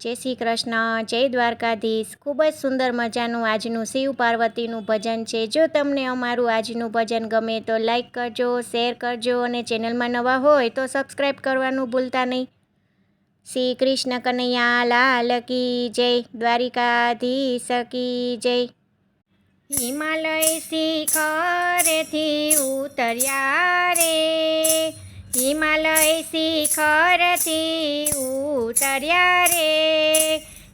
જય શ્રી કૃષ્ણ, જય દ્વારકાધીશ. ખૂબ જ સુંદર મજાનું આજનું શિવ પાર્વતીનું ભજન છે. જો તમને અમારું આજનું ભજન ગમે તો લાઇક કરજો, શેર કરજો અને ચેનલમાં નવા હોય તો સબસ્ક્રાઈબ કરવાનું ભૂલતા નહીં. શ્રી કૃષ્ણ કનૈયા, લાલ કી જય, દ્વારિકાધીશ કી જય. હિમાલય શિખરેથી ઉતર્યા રે. હિમાલય શિખરથી ઉતર્યા રે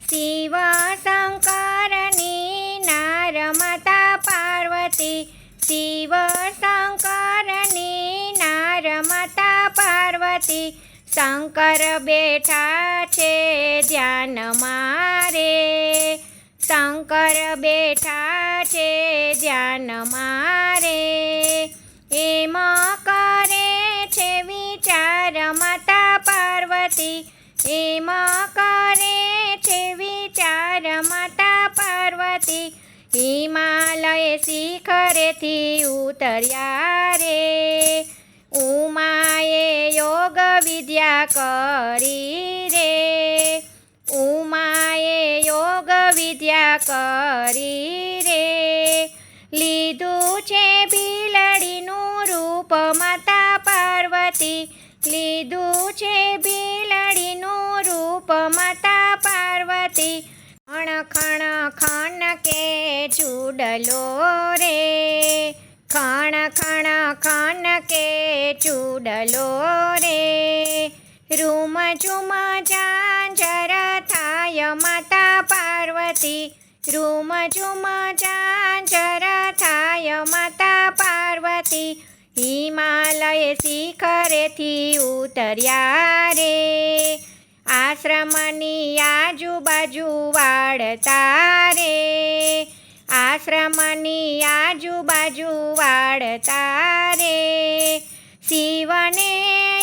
શિવ શંકરની નારમતા પાર્વતી શિવ શંકરની નારમતા પાર્વતી શંકર બેઠા છે ધ્યાન મારે શંકર બેઠા છે ધ્યાન મારે એમ કરે છે વિચાર માતા પાર્વતી. હિમાલય શિખરેથી ઉતર્યા રે. ઉમાએ યોગ વિદ્યા કરી રે. ઉમાએ યોગ વિદ્યા કરી રે. લીધું છે બિલડીનું રૂપ માતા પાર્વતી. લીધું છે બિલડીનું ખણ ખણ કે ચૂડલો રે? ખણ ખણ ખણ કે ચૂડલો રે? રૂમ ચુમ ઝાંઝર થાય માતા પાર્વતી. રૂમ ચુમ ઝાંઝર થાય માતા પાર્વતી. હિમાલય શિખરેથી ઉતર્યા રે. આશ્રમની આજુબાજુ વાળતા રે આશ્રમની આજુબાજુ વાળતા રે શિવને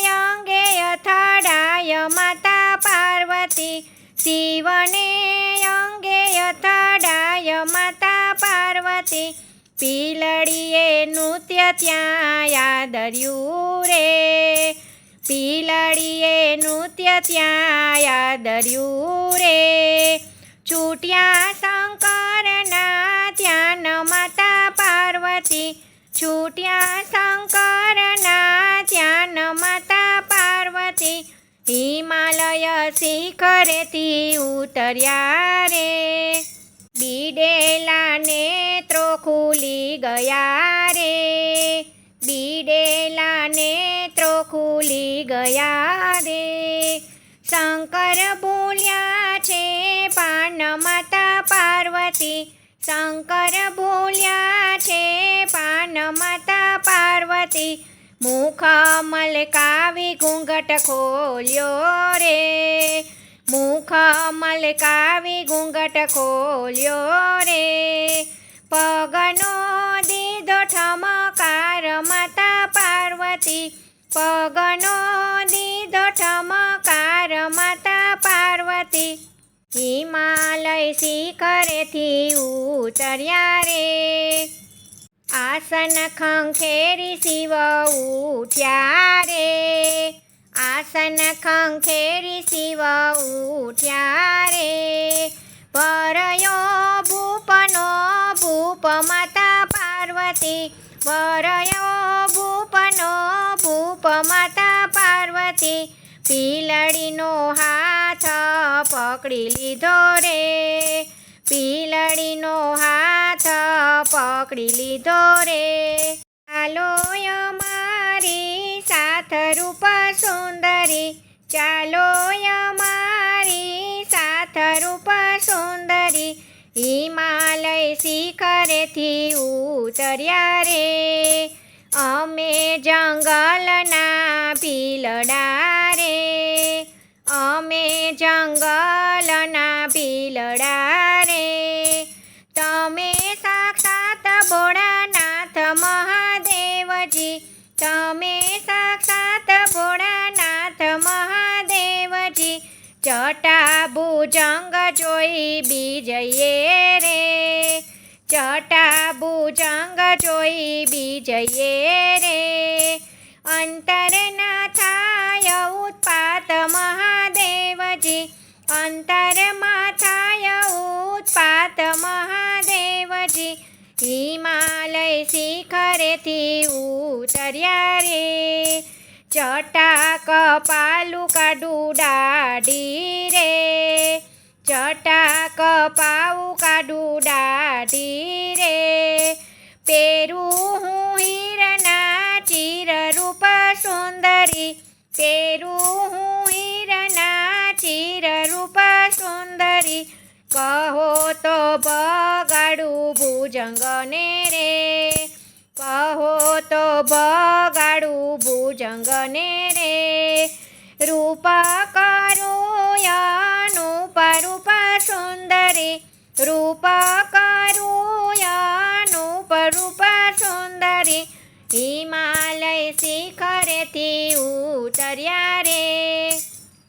અંગે અથડાય માતા પાર્વતી. શિવને અંગે અથડાય માતા પાર્વતી. પીલડીએ નૃત્ય ત્યાં યાદર્યું રે. પીલડીએ નૃત્ય ત્યાં યાદર્યું રે. છૂટ્યા શંકરના ધ્યાન માતા પાર્વતી. છૂટ્યા શંકરના ધ્યાન માતા પાર્વતી. હિમાલય શિખરેથી ઉતર્યા રે. બીડેલા નેત્રો ખુલી ગયા રે. બીડેલા નેત્રો ખુલી ગયા રે. શંકર બોલ્યા છે પાન માતા પાર્વતી, શંકર બોલ્યા છે પાન માતા પાર્વતી, મુખ મલકાવી ઘૂંઘટ ખોલ્યો રે. મુખ મલકાવી ઘૂંઘટ ખોલ્યો રે. પગનો દીધો ઠમકાર માતા પાર્વતી પગનો દીધો ઠમકાર માતા પાર્વતી હિમાલય શિખરેથી ઉતર્યા રે. આસન ખંખેરી શિવ ઉઠ્યા રે. આસન ખંખેરી શિવ ઉઠ્યા રે. પરયો ભૂપનો ભૂપ માતા પાર્વતી પરયો ભૂપનો ભૂપ માતા પાર્વતી પીલડીનો હાથ પકડી લીધો રે. પીલડીનો હાથ પકડી લીધો રે. ચાલો અમારી સાથ રૂપ સુંદરી, ચાલો અમારી સાથ રૂપ સુંદરી, હિમાલય શિખરેથી ઉતર્યા રે. અમે જંગલના પીલડા રે. અમે જંગલના પીલડા રે. તમે સાક્ષાત ભોળાનાથ મહાદેવજી. તમે સાક્ષાત ભોળાનાથ મહાદેવજી. જટા ભુજંગ જોઈ બીજયે રે. જટા ભુજંગ જોઈ બીજયે રે. અંતર ના થાય ઉત્પાત મહાદેવજી. અંતરમાં થાય ઉત્પાત મહાદેવજી. હિમાલય શિખરેથી ઉતર્યા રે. ચટાક પાલુકા ડુડાડી રે. ચટાક પાઉ કાડુ દાઢી રે પેરું હું હીરના ચિર રૂપ સુંદરી. પેરું હું હીરના ચિર રૂપ સુંદરી. કહો તો બગાડું ભુજંગને રે. કહો તો બગાડું ભુજંગને રે. રૂપ કરું રૂપ કરું રૂપ સુંદરી હિમાલય શિખરેથી ઉતર્યા રે.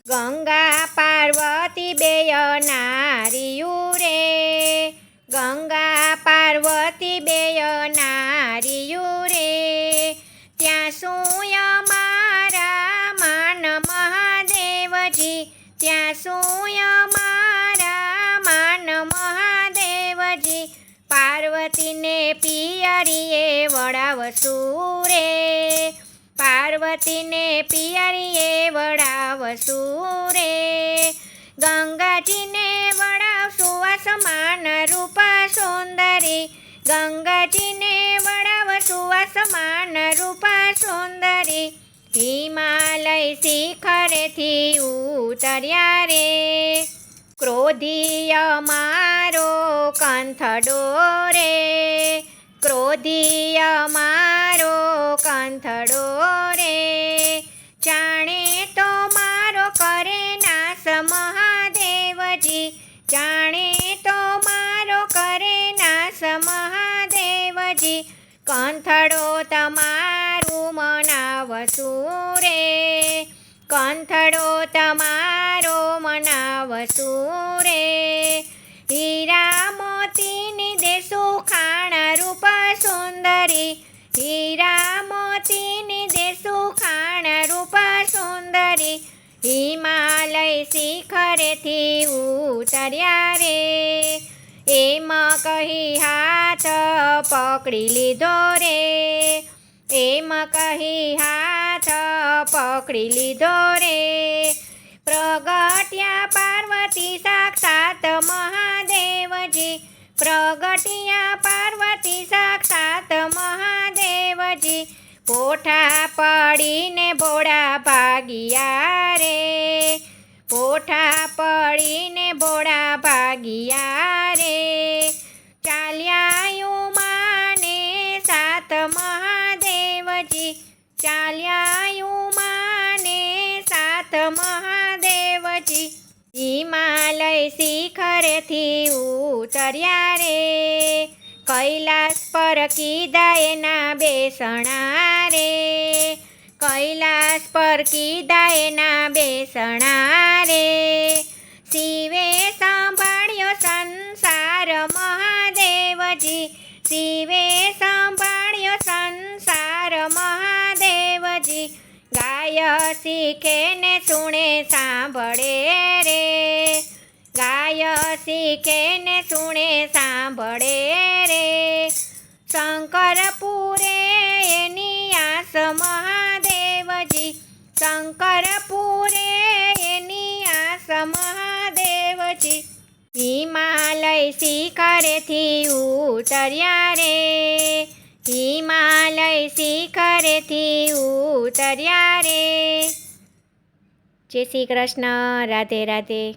ગંગા પાર્વતી બે નારિયું રે. ગંગા પાર્વતી બે નારિયું વડાવશું રે પાર્વતીને પિયરીએ વડાવશું રે ગંગાજીને વડાવશું સમાન રૂપ સુંદરી, ગંગાજીને વડાવશું સમાન રૂપ સુંદરી, હિમાલય શિખરેથી ઉતર્યા રે. ક્રોધીય મારો કંથડો રે ક્રોધીય મારો કંથડો રે, જાણે તો મારો કરે નાશ મહાદેવજી, જાણે તો મારો કરે નાશ મહાદેવજી, કંથડો તમારું મનાવશું રે, કંથડો તમારો મનાવશું રે, હીરા હિમાલય શિખરેથી ઉતર્યા રે એમ કહી હાથ પકડી લીધો રે એમ કહી હાથ પકડી લીધો રે પ્રગટ્યા પાર્વતી સાક્ષાત મહાદેવજી પ્રગટ્યા પોઠા પડીને ભોળા ભાગિયા રે. પોઠા પડીને ભોળા ભાગિયા રે. ચાલ્યા માને સાત મહાદેવજી. ચાલ્યા માને સાત મહાદેવજી. હિમાલય શિખરેથી ઉતર્યા રે. કૈલાસ પર કીધા એના બેસણા રે. કૈલાસ પર કીધા એના બેસણા રે. શિવે સાંભળ્યો સંસાર મહાદેવજી. શિવે સાંભળ્યો સંસાર મહાદેવજી. ગાય શીખે ને સુણે સાંભળે રે. ગાય શીખે ને સુણે સાંભળે શંકરપુરે એની આસમ મહાદેવ છે હિમાલય શિખરેથી ઉતર્યા રે. હિમાલય શિખરેથી ઉતર્યા રે. જય શ્રી કૃષ્ણ. રાધે રાધે.